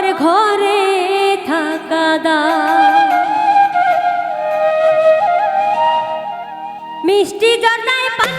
আমার ঘরে থাকা দা মিষ্টি জর্দায় পান